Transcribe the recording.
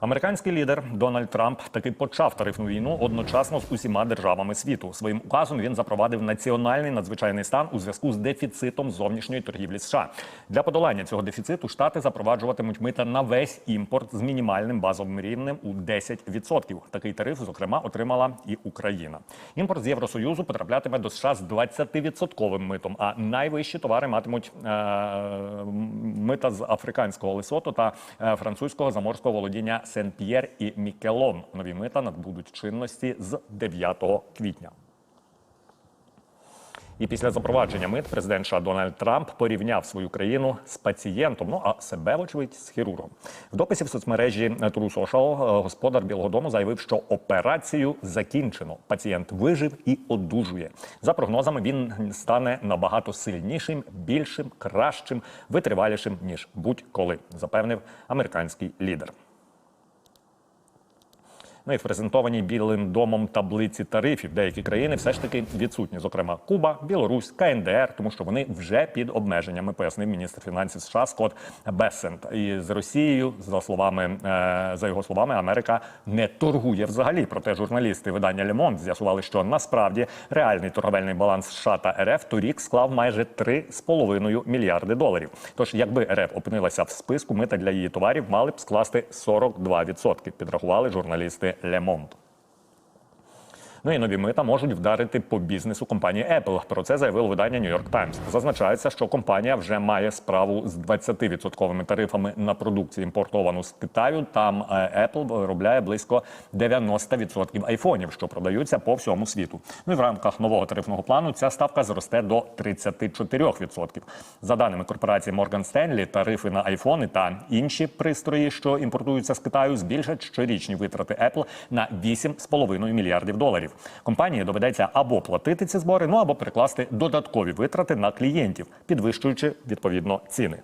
Американський лідер Дональд Трамп таки почав тарифну війну одночасно з усіма державами світу. Своїм указом він запровадив національний надзвичайний стан у зв'язку з дефіцитом зовнішньої торгівлі США. Для подолання цього дефіциту штати запроваджуватимуть мита на весь імпорт з мінімальним базовим рівнем у 10%. Такий тариф, зокрема, отримала і Україна. Імпорт з Євросоюзу потраплятиме до США з 20% митом, а найвищі товари матимуть е- мита з африканського лесото та е, французького заморського володіння Сен-П'єр і Мікелон. Нові мита надбудуть чинності з 9 квітня. І після запровадження мит президент США Дональд Трамп порівняв свою країну з пацієнтом, ну а себе, вочевидь, з хірургом. В дописі в соцмережі True Social е, господар Білого Дому заявив, що операцію закінчено. Пацієнт вижив і одужує. За прогнозами, він стане набагато сильнішим, більшим, кращим, витривалішим ніж будь-коли, запевнив американський лідер. Ну і в презентованій білим домом таблиці тарифів деякі країни все ж таки відсутні, зокрема Куба, Білорусь, КНДР, тому що вони вже під обмеженнями, пояснив міністр фінансів США Скотт Бессент. І з Росією, за словами е, за його словами, Америка не торгує взагалі. Проте журналісти видання Лемонт з'ясували, що насправді реальний торговельний баланс США та РФ торік склав майже 3,5 мільярди доларів. Тож, якби РФ опинилася в списку, мита для її товарів мали б скласти 42%, підрахували журналісти Лемонт. Ну і нові мита можуть вдарити по бізнесу компанії Apple. Про це заявило видання New York Times. Зазначається, що компанія вже має справу з 20% тарифами на продукцію імпортовану з Китаю. Там е, Apple виробляє близько 90% айфонів, що продаються по всьому світу. Ну і в рамках нового тарифного плану ця ставка зросте до 34%. За даними корпорації Morgan Stanley, тарифи на айфони та інші пристрої, що імпортуються з Китаю, збільшать щорічні витрати Apple на 8,5 мільярдів доларів. Компанії доведеться або платити ці збори, ну або перекласти додаткові витрати на клієнтів, підвищуючи відповідно ціни.